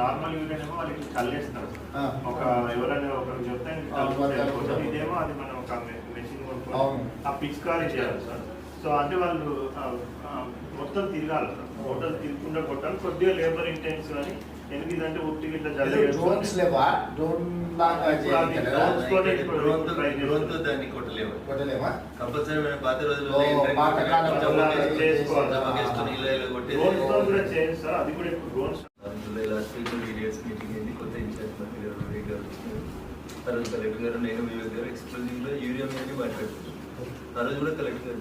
Normal urine ఏమో వాళ్ళు చల్లేస్తున్నారు. ఒక ఎవరైనా ఒకరు చెప్తే ఇదేమో అది మనం ఒక మెషిన్ ఆ పిచ్కారీ చేయాలి సార్. సో అంటే వాళ్ళు మొత్తం తిరగాలి సార్. హోటల్ తిరగకుండా కొట్టాలి. కొద్దిగా లేబర్ ఇంటెన్స్ కానీ ఎందుకంటే ఒట్టి గిట్ల డ్రోన్స్ లేవా? డ్రోన్ లాగా డ్రోన్ కొట్టలేము. కొట్టలేమా? కంపల్సరీ కూడా చేయండి సార్. అది కూడా drones July last week medias meeting అయింది. కొత్త ఇన్ఛార్జ్ మంత్రి గారు వివేక్ గారు వచ్చినారు ఆ రోజు కలెక్టర్ గారు నేను వివేక్ గారు ఎక్స్క్లూజివ్లో యూరియా మీద మాట్లాడుతున్నాం. ఆ రోజు కూడా కలెక్టర్ గారు.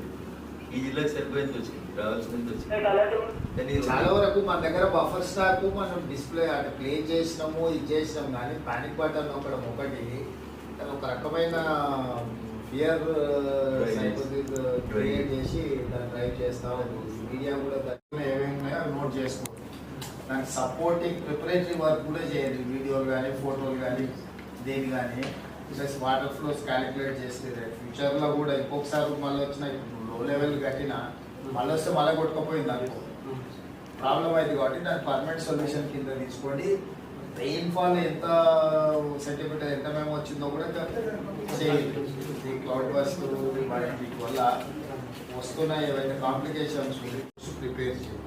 ఈ జిల్లాకి సరిపోయింది వచ్చింది. రావాల్సింది వచ్చింది. చాలా వరకు మన దగ్గర బఫర్ స్టాక్ మనం డిస్ప్లే అంటే ప్లే చేసినాము ఇది చేసినాం కానీ పానిక్ బటన్ ఒకటి ఒకటి. ఒక రకమైన ఫియర్ క్రియేట్ చేసి దాన్ని డ్రైవ్ చేస్తా ఉంది. మీడియా కూడా ఏమేమి ఉన్నాయో నోట్ చేసుకోండి. దానికి సపోర్టింగ్ ప్రిపరేటరీ వర్క్ కూడా చేయండి వీడియోలు కానీ ఫోటోలు కానీ దేని కానీ ప్లస్ వాటర్ ఫ్లోస్ క్యాలిక్యులేట్ చేస్తే ఫ్యూచర్లో కూడా ఇంకొకసారి మళ్ళీ వచ్చిన లో లెవెల్ కట్టినా మళ్ళీ వస్తే మళ్ళీ కొట్టుకపోయింది అనుకో. ప్రాబ్లం అయింది కాబట్టి దాని పర్మనెంట్ సొల్యూషన్ కింద తీసుకోండి. రెయిన్ఫాల్ ఎంత సెంటీమీటర్ ఎంత మేము వచ్చిందో కూడా చేయండి. ఈ క్లౌడ్ బస్ట్ వల్ల వస్తున్న ఏవైతే కాంప్లికేషన్స్ ప్రిపేర్ చేయండి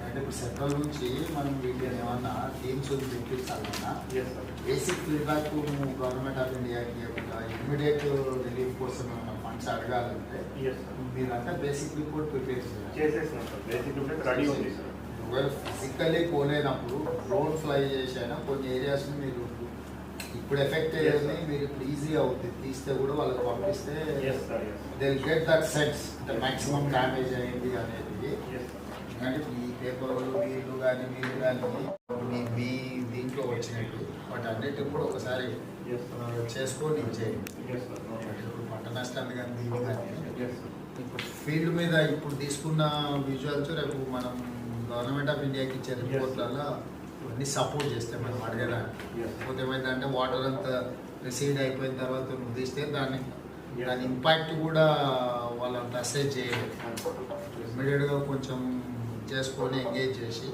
అంటే ఇప్పుడు సెంట్రల్ నుంచి మనం వీటిని ఏమన్నా టీమ్స్ తెప్పించాలన్నా బేసిక్ ఫీడ్బ్యాక్ గవర్నమెంట్ ఆఫ్ ఇండియాకి ఇమీడియట్ రిలీఫ్ కోసం ఫండ్స్ అడగాలంటే మీరంతా బేసిక్ రిపోర్ట్ ప్రిపేర్ చేయాలి. ఒకవేళ ఫిజికల్లీ పోలేనప్పుడు డ్రోన్ ఫ్లై చేసైనా కొన్ని ఏరియాస్ని మీరు ఇప్పుడు ఎఫెక్ట్ అయ్యేది. మీరు ఇప్పుడు ఈజీ అవుతుంది తీస్తే కూడా వాళ్ళకి పంపిస్తే దే గెట్ దట్ సెన్స్ అంటే మాక్సిమం డ్యామేజ్ అయింది అనేది. ఇప్పుడు ఈ పేపర్లు వీళ్ళు కానీ మీరు కానీ మీ మీ దీంట్లో వచ్చినట్టు. వాటి అన్నిటిని కూడా ఒకసారి చేసుకొని నోటెడ్ ఇప్పుడు పంట నష్టాన్ని కానీ దీన్ని కానీ ఇప్పుడు ఫీల్డ్ మీద ఇప్పుడు తీసుకున్న విజువల్స్ రేపు మనం గవర్నమెంట్ ఆఫ్ ఇండియాకి ఇచ్చే రిపోర్ట్లలో అన్ని సపోర్ట్ చేస్తాయి మనం అడగడానికి. లేకపోతే ఏమైందంటే వాటర్ అంతా రిసీడ్ అయిపోయిన తర్వాత నువ్వు తీస్తే దాన్ని. దాని ఇంపాక్ట్ కూడా వాళ్ళంత అసెస్ చేయలేదు. ఇమ్మీడియట్గా కొంచెం చేసుకొని ఎంగేజ్ చేసి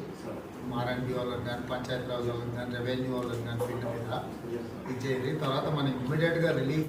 ఆర్ఎండ్బి వాళ్ళకి కానీ పంచాయతీ రాజ్ వాళ్ళకి కానీ రెవెన్యూ వాళ్ళకి కానీ ఫీల్డ్ మీద ఇది చేయాలి తర్వాత మనం ఇమ్మీడియట్గా రిలీఫ్